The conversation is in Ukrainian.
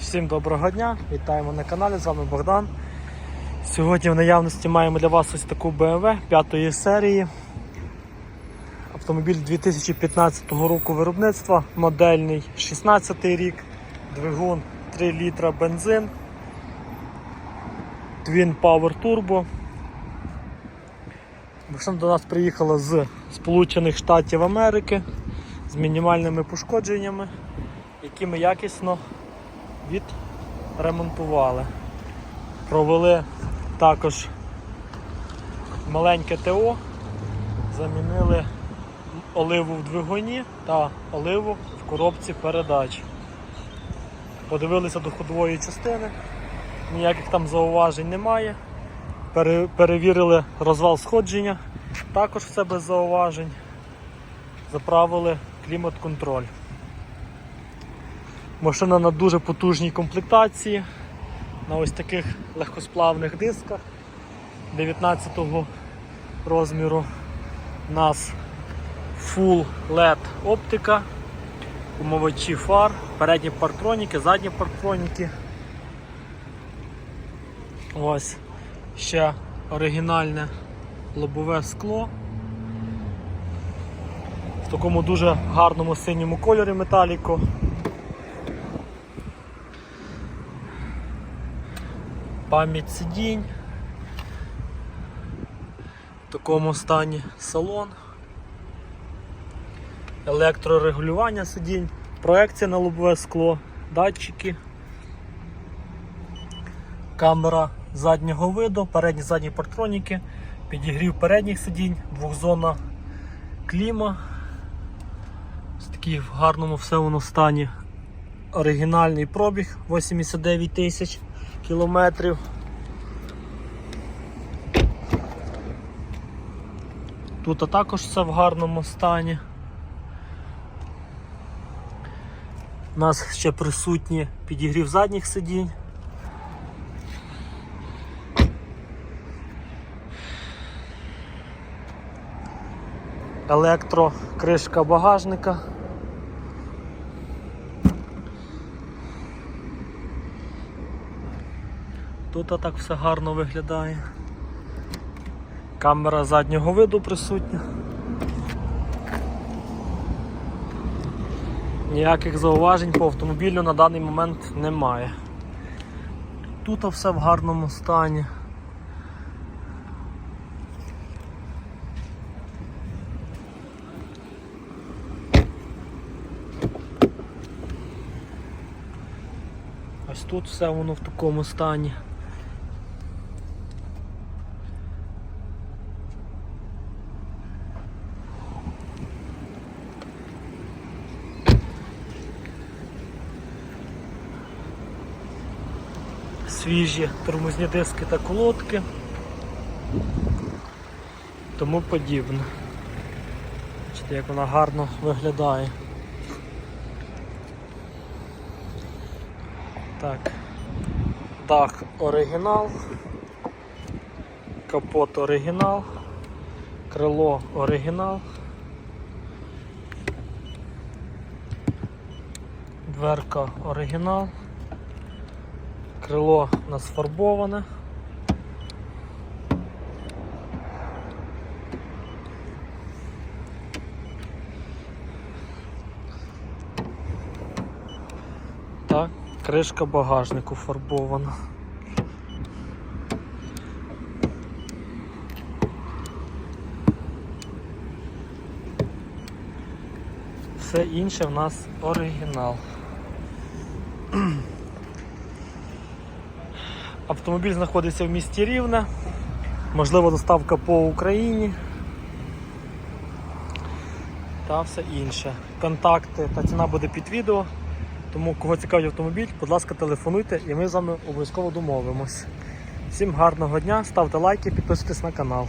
Всім доброго дня, вітаємо на каналі, з вами Богдан. Сьогодні в наявності маємо для вас ось таку BMW 5 серії. Автомобіль 2015 року виробництва, модельний 16 рік, двигун 3 літра бензин, Twin Power Turbo. Машина до нас приїхала з Сполучених Штатів Америки з мінімальними пошкодженнями, які ми якісно відремонтували. Провели також маленьке ТО, замінили оливу в двигуні та оливу в коробці передач. Подивилися до ходової частини, ніяких там зауважень немає. Пере- перевірили розвал сходження, також все без зауважень. Заправили клімат-контроль. Машина на дуже потужній комплектації, на ось таких легкосплавних дисках 19 розміру. У нас Full LED оптика, умовачі фар, передні партроніки, задні партроніки. Ось ще оригінальне лобове скло. В такому дуже гарному синьому кольорі металіку. Пам'ять сидінь. В такому стані салон. Електрорегулювання сидінь, проекція на лобове скло, датчики, камера заднього виду, передні задні партроніки, підігрів передніх сидінь, двохзонна кліма. Ось такий в гарному все воно стані. Оригінальний пробіг 89 тисяч кілометрів. Тут також все в гарному стані. У нас ще присутні підігрів задніх сидінь. Електро кришка багажника. Тут так все гарно виглядає. Камера заднього виду присутня. Ніяких зауважень по автомобілю на даний момент немає. Тут все в гарному стані. Ось тут все воно в такому стані. Свіжі тормозні диски та колодки, тому подібне. Бачите, як вона гарно виглядає. Так, дах оригінал, капот оригінал, крило оригінал. Дверка оригінал. Крило у нас фарбоване. Так, кришка багажнику фарбована. Все інше в нас оригінал. Автомобіль знаходиться в місті Рівне, можливо доставка по Україні та все інше. Контакти та ціна буде під відео. Тому кого цікавить автомобіль, будь ласка, телефонуйте і ми з вами обов'язково домовимось. Всім гарного дня, ставте лайки, підписуйтесь на канал.